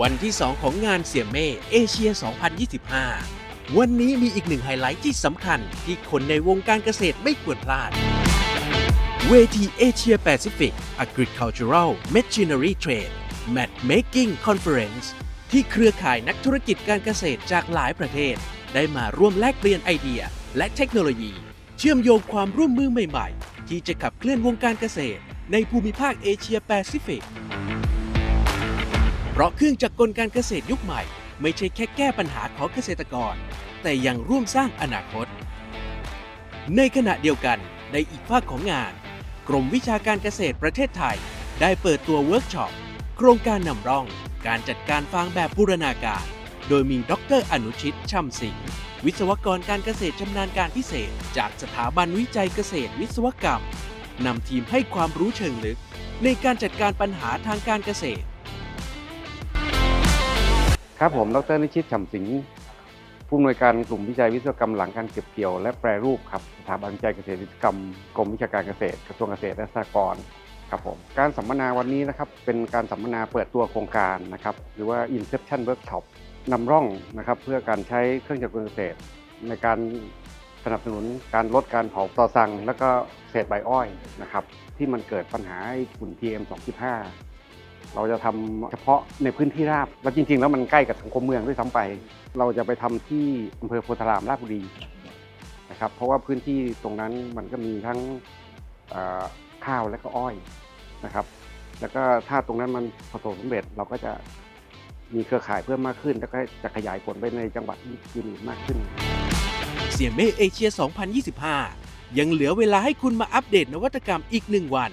วันที่ 2 ของงานเสี่ยเม่เอเชีย 2025 วันนี้มีอีกหนึ่งไฮไลท์ที่สำคัญที่คนในวงการเกษตรไม่ควรพลาด เวทีเอเชียแปซิฟิก Agricultural Machinery Trade Matchmaking Conference ที่เครือข่ายนักธุรกิจการเกษตรจากหลายประเทศ ได้มาร่วมแลกเปลี่ยนไอเดีย และเทคโนโลยี เชื่อมโยงความร่วมมือใหม่ๆ ที่จะขับเคลื่อนวงการเกษตร ในภูมิภาคเอเชียแปซิฟิก ราะเครื่องจักรกลการเกษตรยุคใหม่ ไม่ใช่แค่แก้ปัญหาของเกษตรกร แต่ยังร่วมสร้างอนาคต ในขณะเดียวกันในอีกภาคของงาน กรมวิชาการเกษตรประเทศไทย ได้เปิดตัวเวิร์กช็อป โครงการนำร่อง การจัดการฟางแบบบูรณาการ โดยมีดรอนุชิตช่ำสิงห์วิศวกรการเกษตรชำนาญการพิเศษ จากสถาบันวิจัยเกษตรวิศวกรรมนำทีมให้ความรู้เชิงลึก ในการจัดการปัญหาทางการเกษตร ครับผมดรนิชิตฉ่ำสิงห์ผู้อำนวยการกลุ่มวิจัยวิศวกรรมหลังการเก็บเกี่ยว และแปรรูปครับสถาบันวิจัยเกษตรกรรมกรมวิชาการเกษตรกระทรวงเกษตรและสหกรณ์ครับผมการสัมมนาวันนี้นะครับเป็นการสัมมนาเปิดตัวโครงการนะครับหรือว่า Inception Workshop นำร่องนะครับเพื่อการใช้เครื่องจักรกลเกษตร ในการสนับสนุนการลดการเผาต่อสั่ง แล้วก็เศษใบอ้อยนะครับที่มันเกิดปัญหาไอ้ฝุ่น PM 2.5 เราจะทำเฉพาะในพื้นที่ราบ แล้วจริง ๆ แล้วมันใกล้กับสังคมเมืองด้วยซ้ำไป เราจะไปทำที่อำเภอโพธารามราชบุรีนะครับ เพราะว่าพื้นที่ตรงนั้นมันก็มีทั้งข้าวและก็อ้อยนะครับ แล้วก็ถ้าตรงนั้นมันประสบสำเร็จเราก็จะมีเครือข่ายเพิ่มมากขึ้น แล้วก็จะขยายผลไปในจังหวัดอื่นๆมากขึ้น เสียเม่เอเชีย 2025 ยังเหลือเวลาให้คุณมาอัปเดตนวัตกรรมอีกหนึ่งวัน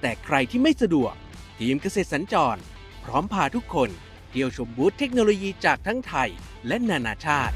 แต่ใครที่ไม่สะดวก ทีมเกษตรสัญจร พร้อมพาทุกคนเที่ยวชมบูธเทคโนโลยีจากทั้งไทยและนานาชาติ